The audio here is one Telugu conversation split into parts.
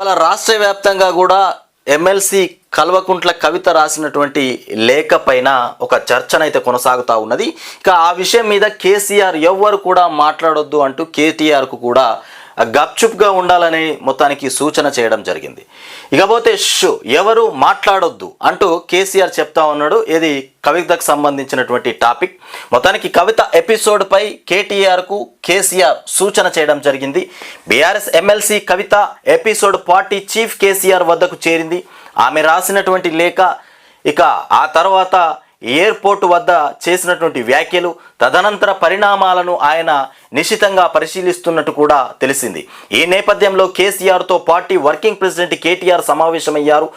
వాళ్ళ రాష్ట్ర వ్యాప్తంగా కూడా ఎమ్మెల్సీ కల్వకుంట్ల కవిత రాసినటువంటి లేఖ పైన ఒక చర్చనైతే కొనసాగుతూ ఉన్నది. ఇక ఆ విషయం మీద కేసీఆర్ ఎవ్వరు కూడా మాట్లాడొద్దు అంటూ కేటీఆర్కు కూడా గప్చుప్గా ఉండాలని మొత్తానికి సూచన చేయడం జరిగింది. ఇకపోతే షో ఎవరు మాట్లాడొద్దు అంటూ కేసీఆర్ చెప్తా ఉన్నాడు. ఇది కవితకు సంబంధించినటువంటి టాపిక్. మొత్తానికి కవిత ఎపిసోడ్పై కేటీఆర్కు కేసీఆర్ సూచన చేయడం జరిగింది. BRS MLC Kavitha episode party chief KCR వద్దకు చేరింది. ఆమె రాసినటువంటి లేఖ ఇక ఆ తర్వాత ఎయిర్పోర్టు వద్ద చేసినటువంటి వ్యాఖ్యలు తదనంతర పరిణామాలను ఆయన నిశితంగా పరిశీలిస్తున్నట్టు కూడా తెలిసింది. ఈ నేపథ్యంలో కేసీఆర్తో పార్టీ వర్కింగ్ ప్రెసిడెంట్ కేటీఆర్ సమావేశమయ్యారు.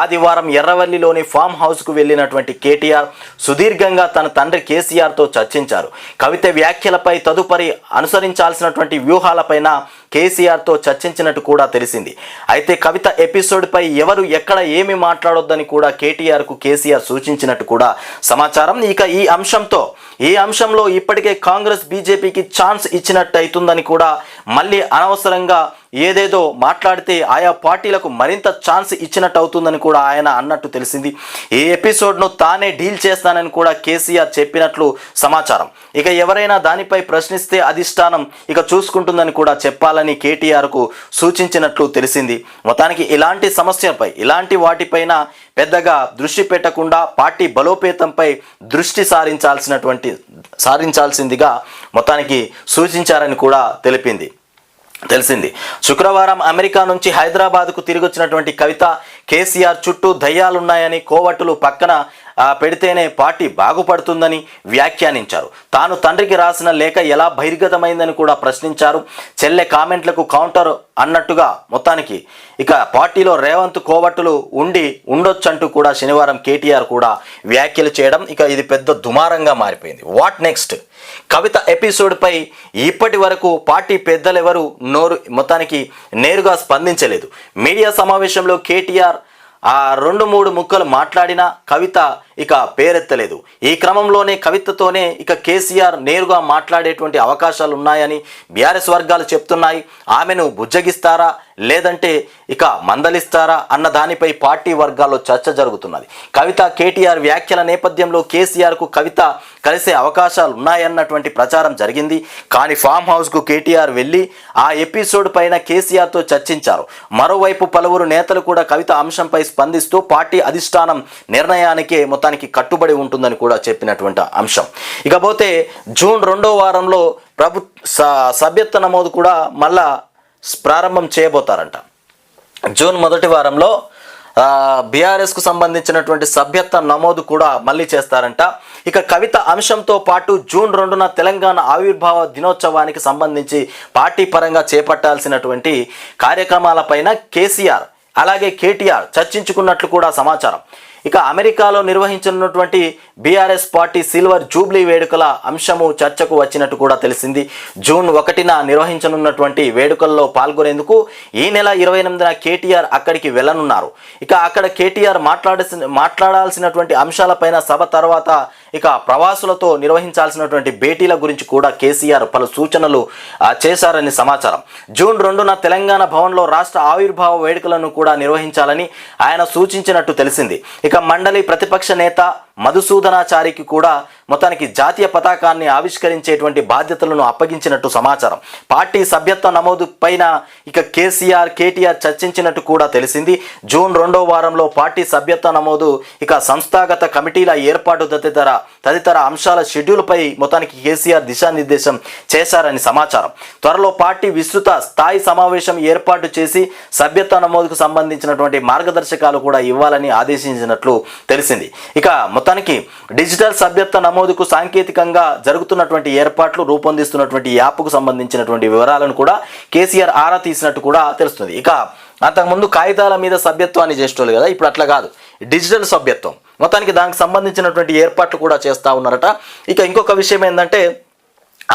ఆదివారం ఎర్రవల్లిలోని ఫామ్ హౌస్కు వెళ్ళినటువంటి కేటీఆర్ సుదీర్ఘంగా తన తండ్రి కేసీఆర్తో చర్చించారు. కవిత వ్యాఖ్యలపై తదుపరి అనుసరించాల్సినటువంటి వ్యూహాలపైన కేసీఆర్తో చర్చించినట్టు కూడా తెలిసింది. అయితే కవిత ఎపిసోడ్పై ఎవరు ఎక్కడ ఏమి మాట్లాడొద్దని కూడా కేటీఆర్కు కేసీఆర్ సూచించినట్టు కూడా సమాచారం. ఇక ఈ అంశంతో ఈ అంశంలో ఇప్పటికే కాంగ్రెస్ బీజేపీకి ఛాన్స్ ఇచ్చినట్టు అవుతుందని కూడా మళ్ళీ అనవసరంగా ఏదేదో మాట్లాడితే ఆయా పార్టీలకు మరింత ఛాన్స్ ఇచ్చినట్టు అవుతుందని కూడా ఆయన అన్నట్టు తెలిసింది. ఈ ఎపిసోడ్ను తానే డీల్ చేస్తానని కూడా కేసీఆర్ చెప్పినట్లు సమాచారం. ఇక ఎవరైనా దానిపై ప్రశ్నిస్తే అధిష్టానం ఇక చూసుకుంటుందని కూడా చెప్పాలని కేటీఆర్కు సూచించినట్లు తెలిసింది. మొత్తానికి ఇలాంటి సమస్యలపై ఇలాంటి వాటిపైన పెద్దగా దృష్టి పెట్టకుండా పార్టీ బలోపేతంపై దృష్టి సారించాల్సినటువంటి సారించాల్సిందిగా మొత్తానికి సూచించారని కూడా తెలిపింది. తెలిసింది. శుక్రవారం అమెరికా నుంచి హైదరాబాద్కు తిరిగొచ్చినటువంటి కవిత కేసీఆర్ చుట్టూ దయ్యాలున్నాయని కోవట్టులు పక్కన పెడితేనే పార్టీ బాగుపడుతుందని వ్యాఖ్యానించారు. తాను తండ్రికి రాసిన లేఖ ఎలా బహిర్గతమైందని కూడా ప్రశ్నించారు. చెల్లె కామెంట్లకు కౌంటర్ అన్నట్టుగా మొత్తానికి ఇక పార్టీలో రేవంత్ కోవట్టులు ఉండి ఉండొచ్చంటూ కూడా శనివారం కేటీఆర్ కూడా వ్యాఖ్యలు చేయడం ఇక ఇది పెద్ద దుమారంగా మారిపోయింది. What next? కవిత ఎపిసోడ్పై ఇప్పటి వరకు పార్టీ పెద్దలెవరు నోరు మొత్తానికి నేరుగా స్పందించలేదు. మీడియా సమావేశంలో కేటీఆర్ ఆ రెండు మూడు ముక్కలు మాట్లాడిన కవిత ఇక పేరెత్తలేదు. ఈ క్రమంలోనే కవితతోనే ఇక కేసీఆర్ నేరుగా మాట్లాడేటువంటి అవకాశాలు ఉన్నాయని బీఆర్ఎస్ వర్గాలు చెప్తున్నాయి. ఆమెను బుజ్జగిస్తారా? లేదంటే ఇక మందలిస్తారా? అన్న దానిపై పార్టీ వర్గాల్లో చర్చ జరుగుతున్నది. కవిత కేటీఆర్ వ్యాఖ్యల నేపథ్యంలో కేసీఆర్కు కవిత కలిసే అవకాశాలు ఉన్నాయన్నటువంటి ప్రచారం జరిగింది. కానీ ఫామ్ హౌస్కు కేటీఆర్ వెళ్ళి ఆ ఎపిసోడ్ పైన కేసీఆర్తో చర్చించారు. మరోవైపు పలువురు నేతలు కూడా కవిత అంశంపై స్పందిస్తూ పార్టీ అధిష్టానం నిర్ణయానికే మొత్తానికి కట్టుబడి ఉంటుందని కూడా చెప్పినటువంటి అంశం. ఇకపోతే జూన్ రెండో వారంలో ప్రభు స- సభ్యత్వ నమోదు కూడా మళ్ళా ప్రారంభం చేయబోతారంట. జూన్ మొదటి వారంలో బీఆర్ఎస్కు సంబంధించినటువంటి సభ్యత్వ నమోదు కూడా మళ్ళీ చేస్తారంట. ఇక కవిత అంశంతో పాటు జూన్ రెండున తెలంగాణ ఆవిర్భావ దినోత్సవానికి సంబంధించి పార్టీ పరంగా చేపట్టాల్సినటువంటి కార్యక్రమాలపైన కేసీఆర్ అలాగే కేటీఆర్ చర్చించుకున్నట్లు కూడా సమాచారం. ఇక అమెరికాలో నిర్వహించనున్నటువంటి బీఆర్ఎస్ పార్టీ సిల్వర్ జూబ్లీ వేడుకల అంశము చర్చకు వచ్చినట్టు కూడా తెలిసింది. జూన్ ఒకటిన నిర్వహించనున్నటువంటి వేడుకల్లో పాల్గొనేందుకు ఈ నెల ఇరవై ఎనిమిదిన కేటీఆర్ అక్కడికి వెళ్ళనున్నారు. ఇక అక్కడ కేటీఆర్ మాట్లాడాల్సిన మాట్లాడాల్సినటువంటి అంశాలపైన సభ తర్వాత ఇక ప్రవాసులతో నిర్వహించాల్సినటువంటి భేటీల గురించి కూడా కేసీఆర్ పలు సూచనలు చేశారని సమాచారం. జూన్ రెండున తెలంగాణ భవన్లో రాష్ట్ర ఆవిర్భావ వేడుకలను కూడా నిర్వహించాలని ఆయన సూచించినట్టు తెలిసింది. ఇక మండలి ప్రతిపక్ష నేత మధుసూదనాచారికి కూడా మొత్తానికి జాతీయ పతాకాన్ని ఆవిష్కరించేటువంటి బాధ్యతలను అప్పగించినట్టు సమాచారం. పార్టీ సభ్యత్వ నమోదు పైన ఇక కేసీఆర్ కేటీఆర్ చర్చించినట్టు కూడా తెలిసింది. జూన్ రెండో వారంలో పార్టీ సభ్యత్వ నమోదు ఇక సంస్థాగత కమిటీల ఏర్పాటు తదితర తదితర అంశాల షెడ్యూల్పై మొత్తానికి కేసీఆర్ దిశానిర్దేశం చేశారని సమాచారం. త్వరలో పార్టీ విస్తృత స్థాయి సమావేశం ఏర్పాటు చేసి సభ్యత్వ నమోదుకు సంబంధించినటువంటి మార్గదర్శకాలు కూడా ఇవ్వాలని ఆదేశించినట్లు తెలిసింది. ఇక మొత్తానికి డిజిటల్ సభ్యత్వ నమోదుకు సాంకేతికంగా జరుగుతున్నటువంటి ఏర్పాట్లు రూపొందిస్తున్నటువంటి యాప్కు సంబంధించినటువంటి వివరాలను కూడా కేసీఆర్ ఆరా తీసినట్టు కూడా తెలుస్తుంది. ఇక అంతకుముందు కాగితాల మీద సభ్యత్వాన్ని చేసేటోళ్ళు కదా ఇప్పుడు అట్లా కాదు. డిజిటల్ సభ్యత్వం. మొత్తానికి దానికి సంబంధించినటువంటి ఏర్పాట్లు కూడా చేస్తూ ఉన్నారట. ఇక ఇంకొక విషయం ఏంటంటే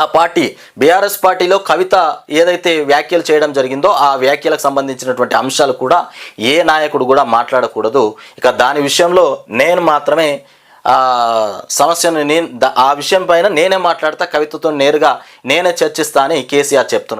ఆ పార్టీ బీఆర్ఎస్ పార్టీలో కవిత ఏదైతే వ్యాఖ్యలు చేయడం జరిగిందో ఆ వ్యాఖ్యలకు సంబంధించినటువంటి అంశాలు కూడా ఏ నాయకుడు కూడా మాట్లాడకూడదు. ఇక దాని విషయంలో నేను మాత్రమే సమస్యను నేను ఆ విషయం పైన నేనే మాట్లాడతా కవితతో నేరుగా నేనే చర్చిస్తా అని కేసీఆర్ చెప్తున్నాడు